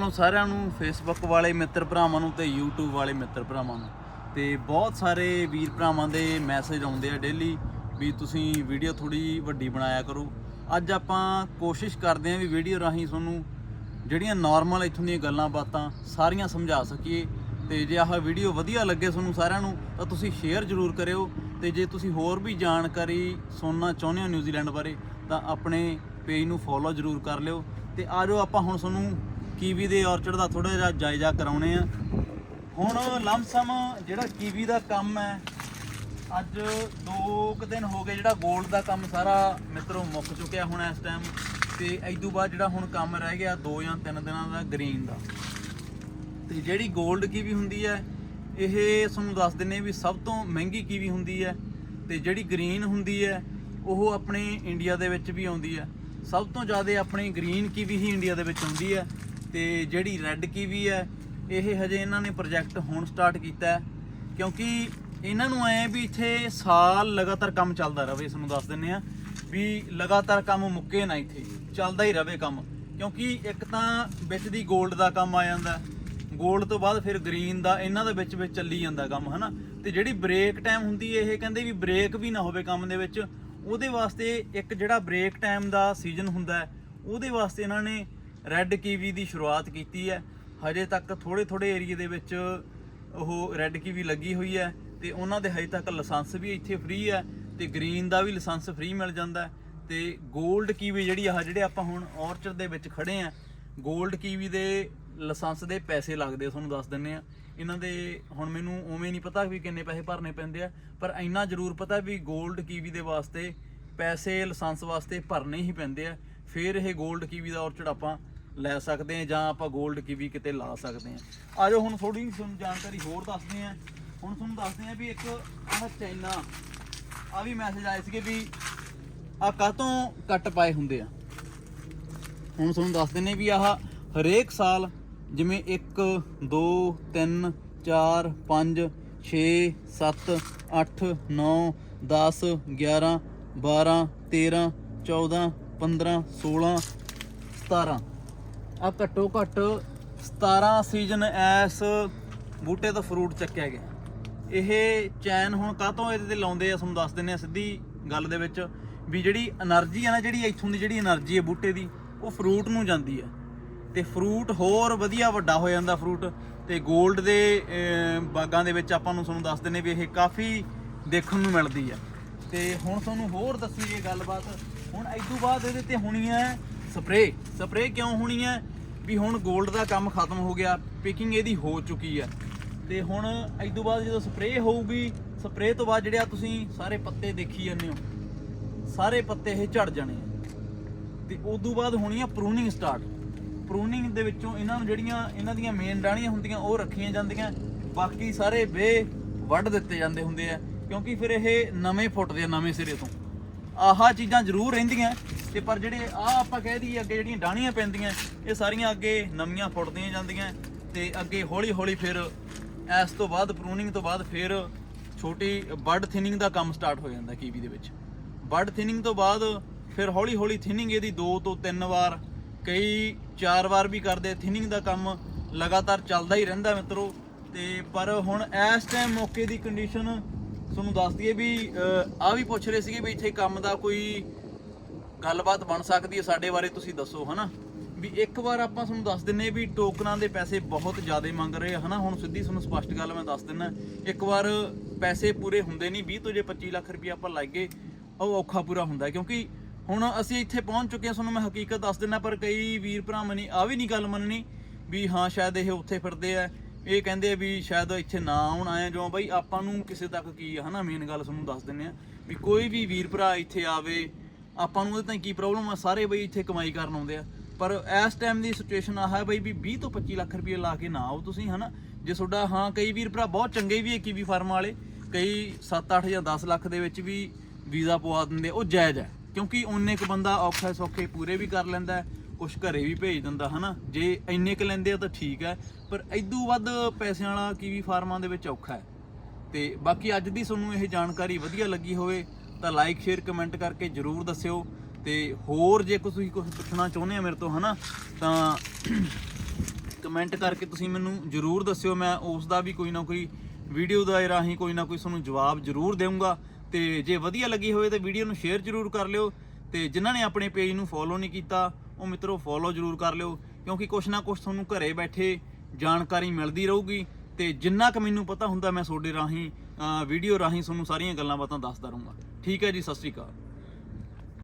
ਨੂੰ ਸਾਰਿਆਂ ਨੂੰ ਫੇਸਬੁੱਕ ਵਾਲੇ ਮਿੱਤਰ ਭਰਾਵਾਂ ਨੂੰ ਤੇ YouTube ਵਾਲੇ ਮਿੱਤਰ ਭਰਾਵਾਂ ਨੂੰ। ਤੇ ਬਹੁਤ ਸਾਰੇ ਵੀਰ ਭਰਾਵਾਂ ਦੇ ਮੈਸੇਜ ਆਉਂਦੇ ਆ ਡੇਲੀ ਵੀ ਤੁਸੀਂ ਵੀਡੀਓ ਥੋੜੀ ਵੱਡੀ ਬਣਾਇਆ ਕਰੋ। ਅੱਜ ਆਪਾਂ ਕੋਸ਼ਿਸ਼ ਕਰਦੇ ਆਂ ਵੀ ਵੀਡੀਓ ਰਾਹੀਂ ਤੁਹਾਨੂੰ ਜਿਹੜੀਆਂ ਨਾਰਮਲ ਇੱਥੋਂ ਦੀਆਂ ਗੱਲਾਂ ਬਾਤਾਂ ਸਾਰੀਆਂ ਸਮਝਾ ਸਕੀਏ। ਤੇ ਜੇ ਆਹ ਵੀਡੀਓ ਵਧੀਆ ਲੱਗੇ ਤੁਹਾਨੂੰ ਸਾਰਿਆਂ ਨੂੰ, ਤਾਂ ਤੁਸੀਂ ਸ਼ੇਅਰ ਜ਼ਰੂਰ ਕਰਿਓ। ਤੇ ਜੇ ਤੁਸੀਂ ਹੋਰ ਵੀ ਜਾਣਕਾਰੀ ਸੁਣਨਾ ਚਾਹੁੰਦੇ ਹੋ ਨਿਊਜ਼ੀਲੈਂਡ ਬਾਰੇ, ਤਾਂ ਆਪਣੇ ਪੇਜ ਨੂੰ ਫੋਲੋ ਜ਼ਰੂਰ ਕਰ ਲਿਓ। ਤੇ ਆਜੋ ਆਪਾਂ ਹੁਣ ਤੁਹਾਨੂੰ ਕੀਵੀ ਦੇ ਔਰਚਡ ਦਾ ਥੋੜਾ ਜਿਹਾ ਜਾਇਜ਼ਾ ਕਰਾਉਣੇ ਆ। ਹੁਣ ਲਮਸਮ ਜਿਹੜਾ ਕੀਵੀ ਦਾ ਕੰਮ ਹੈ, ਅੱਜ ਦੋ ਕੁ ਦਿਨ ਹੋ ਗਏ ਜਿਹੜਾ 골ਡ ਦਾ ਕੰਮ ਸਾਰਾ ਮਿੱਤਰੋ ਮੁੱਕ ਚੁੱਕਿਆ ਹੁਣ ਇਸ ਟਾਈਮ ਤੇ ਇਸ ਤੋਂ ਬਾਅਦ ਜਿਹੜਾ ਹੁਣ ਕੰਮ ਰਹਿ ਗਿਆ ਦੋ ਜਾਂ ਤਿੰਨ ਦਿਨਾਂ ਦਾ ਗ੍ਰੀਨ ਦਾ। ਤੇ ਜਿਹੜੀ 골ਡ ਕੀਵੀ ਹੁੰਦੀ ਹੈ, ਇਹ ਤੁਹਾਨੂੰ ਦੱਸ ਦਿੰਨੇ ਵੀ ਸਭ ਤੋਂ ਮਹਿੰਗੀ ਕੀਵੀ ਹੁੰਦੀ ਹੈ ਤੇ ਜਿਹੜੀ ਗ੍ਰੀਨ ਹੁੰਦੀ ਹੈ, ਉਹ ਆਪਣੇ ਇੰਡੀਆ ਦੇ ਵਿੱਚ ਵੀ ਆਉਂਦੀ ਹੈ। ਸਭ ਤੋਂ ਜ਼ਿਆਦਾ ਆਪਣੀ ਗ੍ਰੀਨ ਕੀਵੀ ਹੀ ਇੰਡੀਆ ਦੇ ਵਿੱਚ ਆਉਂਦੀ ਹੈ। ਤੇ ਜਿਹੜੀ ਰੈੱਡ ਕੀਵੀ ਹੈ, ਇਹ ਹਜੇ ਇਹਨਾਂ ਨੇ ਪ੍ਰੋਜੈਕਟ ਹੁਣ ਸਟਾਰਟ ਕੀਤਾ ਕਿਉਂਕਿ ਇਹਨਾਂ ਨੂੰ ਐ ਵੀ ਇੱਥੇ ਸਾਲ ਲਗਾਤਾਰ ਕੰਮ ਚੱਲਦਾ ਰਹੇ, ਤੁਹਾਨੂੰ ਦੱਸ ਦਿੰਨੇ ਆ ਵੀ ਲਗਾਤਾਰ ਕੰਮ ਮੁੱਕੇ ਨਾ ਇੱਥੇ, ਚੱਲਦਾ ਹੀ ਰਹੇ ਕੰਮ। ਕਿਉਂਕਿ ਇੱਕ ਤਾਂ ਵਿੱਚ ਦੀ 골ਡ ਦਾ ਕੰਮ ਆ ਜਾਂਦਾ 골ਡ ਤੋਂ ਬਾਅਦ ਫਿਰ ਗ੍ਰੀਨ ਦਾ, ਇਹਨਾਂ ਦੇ ਵਿੱਚ ਵਿੱਚ ਚੱਲੀ ਜਾਂਦਾ ਕੰਮ, ਹਨਾ? ਤੇ ਜਿਹੜੀ ਬ੍ਰੇਕ ਟਾਈਮ ਹੁੰਦੀ ਇਹ ਕਹਿੰਦੇ ਵੀ ਬ੍ਰੇਕ ਵੀ ਨਾ ਹੋਵੇ ਕੰਮ ਦੇ ਵਿੱਚ, ਉਹਦੇ ਵਾਸਤੇ ਇੱਕ ਜਿਹੜਾ ਬ੍ਰੇਕ ਟਾਈਮ ਦਾ ਸੀਜ਼ਨ ਹੁੰਦਾ ਉਹਦੇ ਵਾਸਤੇ ਇਹਨਾਂ ਨੇ ਰੈੱਡ ਕੀਵੀ ਦੀ ਸ਼ੁਰੂਆਤ ਕੀਤੀ ਹੈ। ਹਜੇ ਤੱਕ ਥੋੜੇ ਥੋੜੇ ਏਰੀਆ ਦੇ ਵਿੱਚ ਉਹ ਰੈੱਡ ਕੀਵੀ ਲੱਗੀ ਹੋਈ ਹੈ ਤੇ ਉਹਨਾਂ ਦੇ ਹਜੇ ਤੱਕ ਲਾਇਸੈਂਸ ਵੀ ਇੱਥੇ ਫ੍ਰੀ ਹੈ ਤੇ ਗ੍ਰੀਨ ਦਾ ਵੀ ਲਾਇਸੈਂਸ ਫ੍ਰੀ ਮਿਲ ਜਾਂਦਾ ਤੇ ਗੋਲਡ ਕੀਵੀ ਜਿਹੜੀ ਆ ਜਿਹੜੇ ਆਪਾਂ ਹੁਣ ਔਰਚਰ ਦੇ ਵਿੱਚ ਖੜੇ ਆ ਗੋਲਡ ਕੀਵੀ ਦੇ ਲਾਇਸੈਂਸ ਦੇ ਪੈਸੇ ਲੱਗਦੇ ਆ, ਤੁਹਾਨੂੰ ਦੱਸ ਦਿੰਨੇ ਆ ਇਹਨਾਂ ਦੇ ਹੁਣ ਮੈਨੂੰ ਉਵੇਂ ਨਹੀਂ ਪਤਾ ਵੀ ਕਿੰਨੇ ਪੈਸੇ ਭਰਨੇ ਪੈਂਦੇ ਆ, ਪਰ ਇੰਨਾ ਜ਼ਰੂਰ ਪਤਾ ਵੀ ਗੋਲਡ ਕੀਵੀ ਦੇ ਵਾਸਤੇ ਪੈਸੇ, ਲਾਇਸੈਂਸ ਵਾਸਤੇ ਭਰਨੇ ਹੀ ਪੈਂਦੇ ਆ। ਫਿਰ ਇਹ ਗੋਲਡ ਕੀਵੀ ਦਾ ਔਰਚਡ ਆਪਾਂ ਲੈ ਸਕਦੇ ਆ ਜਾਂ ਆਪਾਂ 골ਡ ਕੀਵੀ ਕਿਤੇ ਲਾ ਸਕਦੇ ਆ ਆਜੋ ਹੁਣ ਥੋੜੀ ਤੁਹਾਨੂੰ ਜਾਣਕਾਰੀ ਹੋਰ ਦੱਸਦੇ ਆ ਹੁਣ ਤੁਹਾਨੂੰ ਦੱਸਦੇ ਆ ਵੀ ਇੱਕ ਆਹ ਚਾਈਨਾ ਆ ਵੀ ਮੈਸੇਜ ਆਏ ਸੀਗੇ ਵੀ ਆ ਕਾਤੋਂ ਕੱਟ ਪਾਏ ਹੁੰਦੇ ਆ। ਹੁਣ ਤੁਹਾਨੂੰ ਦੱਸ ਦਿੰਨੇ ਵੀ ਆਹ ਹਰੇਕ ਸਾਲ ਜਿਵੇਂ 1 2 3 4 5 6 7 8 9 10 11 12 13 14 15 16 17 ਆ ਘੱਟੋ ਘੱਟ 17 ਸੀਜ਼ਨ ਐਸ ਬੂਟੇ ਤੋਂ ਫਰੂਟ ਚੱਕਿਆ ਗਿਆ ਇਹ ਚੈਨ ਹੁਣ ਕਾਹਤੋਂ ਇਹਦੇ ਤੇ ਲਾਉਂਦੇ ਆ, ਤੁਹਾਨੂੰ ਦੱਸ ਦਿੰਨੇ ਆ ਸਿੱਧੀ ਗੱਲ ਦੇ ਵਿੱਚ ਵੀ ਜਿਹੜੀ એનર્ਜੀ ਆ ਨਾ, ਜਿਹੜੀ ਇੱਥੋਂ ਦੀ ਜਿਹੜੀ એનર્ਜੀ ਹੈ ਬੂਟੇ ਦੀ, ਉਹ ਫਰੂਟ ਨੂੰ ਜਾਂਦੀ ਹੈ ਤੇ ਫਰੂਟ ਹੋਰ ਵਧੀਆ ਵੱਡਾ ਹੋ ਜਾਂਦਾ ਫਰੂਟ ਤੇ 골ਡ ਦੇ ਬਾਗਾਂ ਦੇ ਵਿੱਚ ਆਪਾਂ ਨੂੰ ਤੁਹਾਨੂੰ ਦੱਸ ਦਿੰਨੇ ਵੀ ਇਹ ਕਾਫੀ ਦੇਖਣ ਨੂੰ ਮਿਲਦੀ ਹੈ ਤੇ ਹੁਣ ਤੁਹਾਨੂੰ ਹੋਰ ਦੱਸੀਏ ਗੱਲਬਾਤ, ਹੁਣ ਇਸ ਤੋਂ ਬਾਅਦ ਇਹਦੇ ਤੇ ਹੋਣੀ ਹੈ ਸਪਰੇ ਸਪਰੇ ਕਿਉਂ ਹੋਣੀ ਹੈ? ਵੀ ਹੁਣ 골ਡ ਦਾ ਕੰਮ ਖਤਮ ਹੋ ਗਿਆ ਪਿਕਿੰਗ ਇਹਦੀ ਹੋ ਚੁੱਕੀ ਹੈ। ਤੇ ਹੁਣ ਇਸ ਤੋਂ ਬਾਅਦ ਜਦੋਂ ਸਪਰੇ ਹੋਊਗੀ ਸਪਰੇ ਤੋਂ ਬਾਅਦ ਜਿਹੜੇ ਆ ਤੁਸੀਂ ਸਾਰੇ ਪੱਤੇ ਦੇਖੀ ਜਾਂਦੇ ਹੋ, ਸਾਰੇ ਪੱਤੇ ਇਹ ਝੜ ਜਾਣੇ ਆ। ਤੇ ਉਸ ਤੋਂ ਬਾਅਦ ਹੋਣੀ ਆ ਪ੍ਰੂਨਿੰਗ ਸਟਾਰਟ ਪ੍ਰੂਨਿੰਗ ਦੇ ਵਿੱਚੋਂ ਇਹਨਾਂ ਨੂੰ ਜਿਹੜੀਆਂ, ਇਹਨਾਂ ਦੀਆਂ ਮੇਨ ਡਾਣੀਆਂ ਹੁੰਦੀਆਂ, ਉਹ ਰੱਖੀਆਂ ਜਾਂਦੀਆਂ। ਬਾਕੀ ਸਾਰੇ ਵੇ ਵੱਢ ਦਿੱਤੇ ਜਾਂਦੇ ਹੁੰਦੇ ਆ, ਕਿਉਂਕਿ ਫਿਰ ਇਹ ਨਵੇਂ ਫੁੱਟਦੇ ਆ, ਨਵੇਂ ਸਿਰੇ ਤੋਂ। ਆਹਾ ਚੀਜ਼ਾਂ ਜ਼ਰੂਰ ਰਹਿੰਦੀਆਂ। ਤੇ ਪਰ ਜਿਹੜੇ ਆ ਆਪਾਂ ਕਹਿ ਦਈਏ ਅੱਗੇ ਜਿਹੜੀਆਂ ਡਾਣੀਆਂ ਪੈਂਦੀਆਂ, ਇਹ ਸਾਰੀਆਂ ਅੱਗੇ ਨਵੀਆਂ ਫੁੱਟਦੀਆਂ ਜਾਂਦੀਆਂ ਤੇ ਅੱਗੇ ਹੌਲੀ ਹੌਲੀ ਫਿਰ ਇਸ ਤੋਂ ਬਾਅਦ ਪ੍ਰੂਨਿੰਗ ਤੋਂ ਬਾਅਦ ਫਿਰ ਛੋਟੀ ਬਡ ਥਿਨਿੰਗ ਦਾ ਕੰਮ ਸਟਾਰਟ ਹੋ ਜਾਂਦਾ ਕੀਵੀ ਦੇ ਵਿੱਚ। ਬਡ ਥਿਨਿੰਗ ਤੋਂ ਬਾਅਦ ਫਿਰ ਹੌਲੀ ਹੌਲੀ ਥਿਨਿੰਗ ਇਹਦੀ 2 ਤੋਂ 3 ਵਾਰ, ਕਈ 4 ਵਾਰ ਵੀ ਕਰਦੇ ਥਿਨਿੰਗ ਦਾ ਕੰਮ ਲਗਾਤਾਰ ਚੱਲਦਾ ਹੀ ਰਹਿੰਦਾ ਮਿੱਤਰੋ। ਤੇ ਪਰ ਹੁਣ ਇਸ ਟਾਈਮ ਮੌਕੇ ਦੀ ਕੰਡੀਸ਼ਨ ਤੁਹਾਨੂੰ ਦੱਸ ਦਈਏ ਵੀ ਆ ਵੀ ਪੁੱਛ ਰਹੇ ਸੀਗੇ ਵੀ ਇੱਥੇ ਕੰਮ ਦਾ ਕੋਈ ਗੱਲਬਾਤ ਬਣ ਸਕਦੀ ਹੈ ਸਾਡੇ ਬਾਰੇ ਤੁਸੀਂ ਦੱਸੋ, ਹਨਾ? ਵੀ ਇੱਕ ਵਾਰ ਆਪਾਂ ਤੁਹਾਨੂੰ ਦੱਸ ਦਿੰਨੇ ਵੀ ਟੋਕਨਾਂ ਦੇ ਪੈਸੇ ਬਹੁਤ ਜ਼ਿਆਦਾ ਮੰਗ ਰਹੇ ਆ, ਹਨਾ? ਹੁਣ ਸਿੱਧੀ ਤੁਹਾਨੂੰ ਸਪਸ਼ਟ ਗੱਲ ਮੈਂ ਦੱਸ ਦਿੰਨਾ। ਇੱਕ ਵਾਰ ਪੈਸੇ ਪੂਰੇ ਹੁੰਦੇ ਨਹੀਂ 20 ਤੋਂ ਜੇ 25 ਲੱਖ ਰੁਪਏ ਆਪਾਂ ਲਾਈਏ ਉਹ ਔਖਾ ਪੂਰਾ ਹੁੰਦਾ ਕਿਉਂਕਿ ਹੁਣ ਅਸੀਂ ਇੱਥੇ ਪਹੁੰਚ ਚੁੱਕੇ ਹਾਂ, ਤੁਹਾਨੂੰ ਮੈਂ ਹਕੀਕਤ ਦੱਸ ਦਿੰਨਾ, ਪਰ ਕਈ ਵੀਰ ਭਰਾਵਾਂ ਨੇ ਆ ਵੀ ਨਹੀਂ ਗੱਲ ਮੰਨਣੀ ਵੀ ਹਾਂ, ਸ਼ਾਇਦ ਇਹ ਉੱਥੇ ਫਿਰਦੇ ਆ। ਇਹ ਕਹਿੰਦੇ ਵੀ ਸ਼ਾਇਦ ਇੱਥੇ ਨਾ ਆਉਣ, ਆਏ ਜੋ ਬਈ ਆਪਾਂ ਨੂੰ ਕਿਸੇ ਤੱਕ ਕੀ ਆ, ਹਨਾ? ਮੇਨ ਗੱਲ ਤੁਹਾਨੂੰ ਦੱਸ ਦਿੰਨੇ ਆ ਵੀ ਕੋਈ ਵੀ ਵੀਰ ਭਰਾ ਇੱਥੇ ਆਵੇ ਆਪਾਂ ਨੂੰ ਉਹਦੇ ਤਾਂ ਕੀ ਪ੍ਰੋਬਲਮ ਆ, ਸਾਰੇ ਬਈ ਇੱਥੇ ਕਮਾਈ ਕਰਨ ਆਉਂਦੇ ਆ। ਪਰ ਇਸ ਟਾਈਮ ਦੀ ਸਿਚੁਏਸ਼ਨ ਆ ਹੈ ਬਈ ਵੀ 20 ਤੋਂ 25 ਲੱਖ ਰੁਪਏ ਲਾ ਕੇ ਨਾ ਆਓ ਤੁਸੀਂ, ਹਨਾ? ਜੇ ਤੁਹਾਡਾ, ਹਾਂ, ਕਈ ਵੀਰ ਭਰਾ ਬਹੁਤ ਚੰਗੇ ਵੀ ਹੈ ਕੀਵੀ ਫਾਰਮ ਵਾਲੇ। ਕਈ 7-8 ਜਾਂ 10 ਲੱਖ ਦੇ ਵਿੱਚ ਵੀ ਵੀਜ਼ਾ ਪਵਾ ਦਿੰਦੇ ਉਹ ਜਾਇਜ਼ ਹੈ ਕਿਉਂਕਿ ਉਹਨੇ ਇੱਕ ਬੰਦਾ ਔਖਾ ਸੌਖੇ ਪੂਰੇ ਵੀ ਕਰ ਲੈਂਦਾ ਕੁਛ ਘਰੇ ਵੀ ਭੇਜ ਦਿੰਦਾ, ਹਨਾ? ਜੇ ਇੰਨੇ ਕ ਲੈਂਦੇ ਆ ਤਾਂ ਠੀਕ ਹੈ, ਪਰ ਇਦੋਂ ਵੱਧ ਪੈਸਿਆਂ ਵਾਲਾ ਕੀਵੀ ਫਾਰਮਾਂ ਦੇ ਵਿੱਚ ਔਖਾ ਹੈ। ਤੇ ਬਾਕੀ ਅੱਜ ਦੀ ਤੁਹਾਨੂੰ ਇਹ ਜਾਣਕਾਰੀ ਵਧੀਆ ਲੱਗੀ ਹੋਵੇ ਤਾਂ ਲਾਈਕ ਸ਼ੇਅਰ ਕਮੈਂਟ ਕਰਕੇ ਜਰੂਰ ਦੱਸਿਓ ਤੇ ਹੋਰ ਜੇ ਕੋਈ ਤੁਸੀਂ ਕੁਝ ਪੁੱਛਣਾ ਚਾਹੁੰਦੇ ਆ ਮੇਰੇ ਤੋਂ, ਹਨਾ, ਤਾਂ ਕਮੈਂਟ ਕਰਕੇ ਤੁਸੀਂ ਮੈਨੂੰ ਜਰੂਰ ਦੱਸਿਓ। ਮੈਂ ਉਸ ਦਾ ਵੀ ਕੋਈ ਨਾ ਕੋਈ ਵੀਡੀਓ ਦਾ ਰਾਹੀਂ ਕੋਈ ਨਾ ਕੋਈ ਤੁਹਾਨੂੰ ਜਵਾਬ ਜਰੂਰ ਦੇਵਾਂਗਾ ਤੇ ਜੇ ਵਧੀਆ ਲੱਗੀ ਹੋਵੇ ਤਾਂ ਵੀਡੀਓ ਨੂੰ ਸ਼ੇਅਰ ਜਰੂਰ ਕਰ ਲਿਓ ਤੇ ਜਿਨ੍ਹਾਂ ਨੇ ਆਪਣੇ ਪੇਜ ਨੂੰ ਫੋਲੋ ਨਹੀਂ ਕੀਤਾ, ਉਹ ਮਿੱਤਰੋ ਫੋਲੋ ਜਰੂਰ ਕਰ ਲਿਓ, ਕਿਉਂਕਿ ਕੁਛ ਨਾ ਕੁਛ ਤੁਹਾਨੂੰ ਘਰੇ ਬੈਠੇ ਜਾਣਕਾਰੀ ਮਿਲਦੀ ਰਹੂਗੀ ਤੇ ਜਿੰਨਾ ਕੁ ਮੈਨੂੰ ਪਤਾ ਹੁੰਦਾ ਮੈਂ ਤੁਹਾਡੇ ਰਾਹੀਂ ਵੀਡੀਓ ਰਾਹੀਂ ਤੁਹਾਨੂੰ ਸਾਰੀਆਂ ਗੱਲਾਂ ਬਾਤਾਂ ਦੱਸਦਾ ਰਹੂੰਗਾ। ਠੀਕ ਹੈ ਜੀ ਸਤਿ ਸ਼੍ਰੀ ਅਕਾਲ।